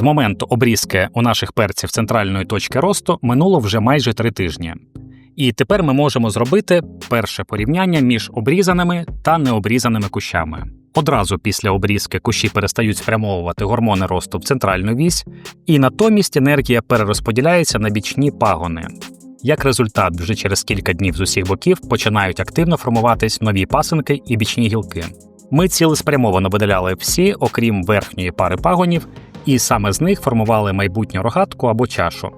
З моменту обрізки у наших перців центральної точки росту минуло вже майже три тижні. І тепер ми можемо зробити перше порівняння між обрізаними та необрізаними кущами. Одразу після обрізки кущі перестають спрямовувати гормони росту в центральну вісь, і натомість енергія перерозподіляється на бічні пагони. Як результат, вже через кілька днів з усіх боків починають активно формуватись нові пасинки і бічні гілки. Ми цілеспрямовано видаляли всі, окрім верхньої пари пагонів, і саме з них формували майбутню рогатку або чашу,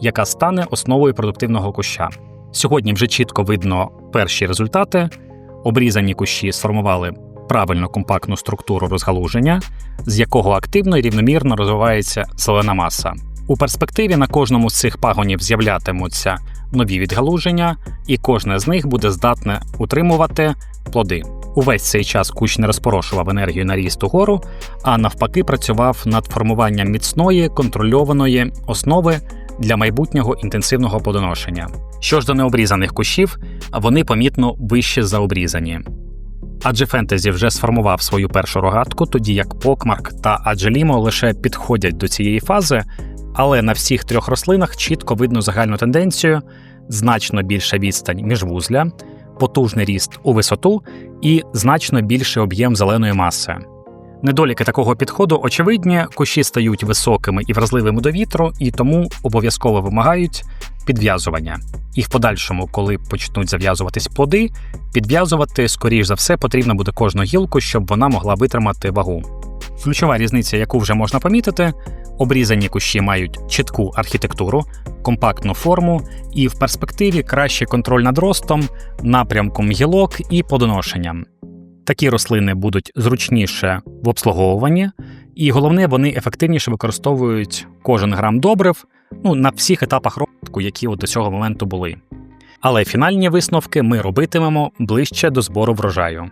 яка стане основою продуктивного куща. Сьогодні вже чітко видно перші результати. Обрізані кущі сформували правильну компактну структуру розгалуження, з якого активно і рівномірно розвивається зелена маса. У перспективі на кожному з цих пагонів з'являтимуться нові відгалуження, і кожне з них буде здатне утримувати плоди. Увесь цей час кущ не розпорошував енергію на ріст угору, а навпаки, працював над формуванням міцної контрольованої основи для майбутнього інтенсивного плодоношення. Що ж до необрізаних кущів, вони помітно вище за обрізані. Адже фентезі вже сформував свою першу рогатку, тоді як Покмарк та Аджелімо лише підходять до цієї фази, але на всіх трьох рослинах чітко видно загальну тенденцію, значно більша відстань міжвузля, потужний ріст у висоту і значно більший об'єм зеленої маси. Недоліки такого підходу очевидні, кущі стають високими і вразливими до вітру, і тому обов'язково вимагають підв'язування. І в подальшому, коли почнуть зав'язуватись плоди, підв'язувати, скоріш за все, потрібно буде кожну гілку, щоб вона могла витримати вагу. Ключова різниця, яку вже можна помітити, обрізані кущі мають чітку архітектуру, компактну форму і в перспективі кращий контроль над ростом, напрямком гілок і плодоношенням. Такі рослини будуть зручніше в обслуговуванні, і головне, вони ефективніше використовують кожен грам добрив ну, на всіх етапах розвитку, які от до цього моменту були. Але фінальні висновки ми робитимемо ближче до збору врожаю.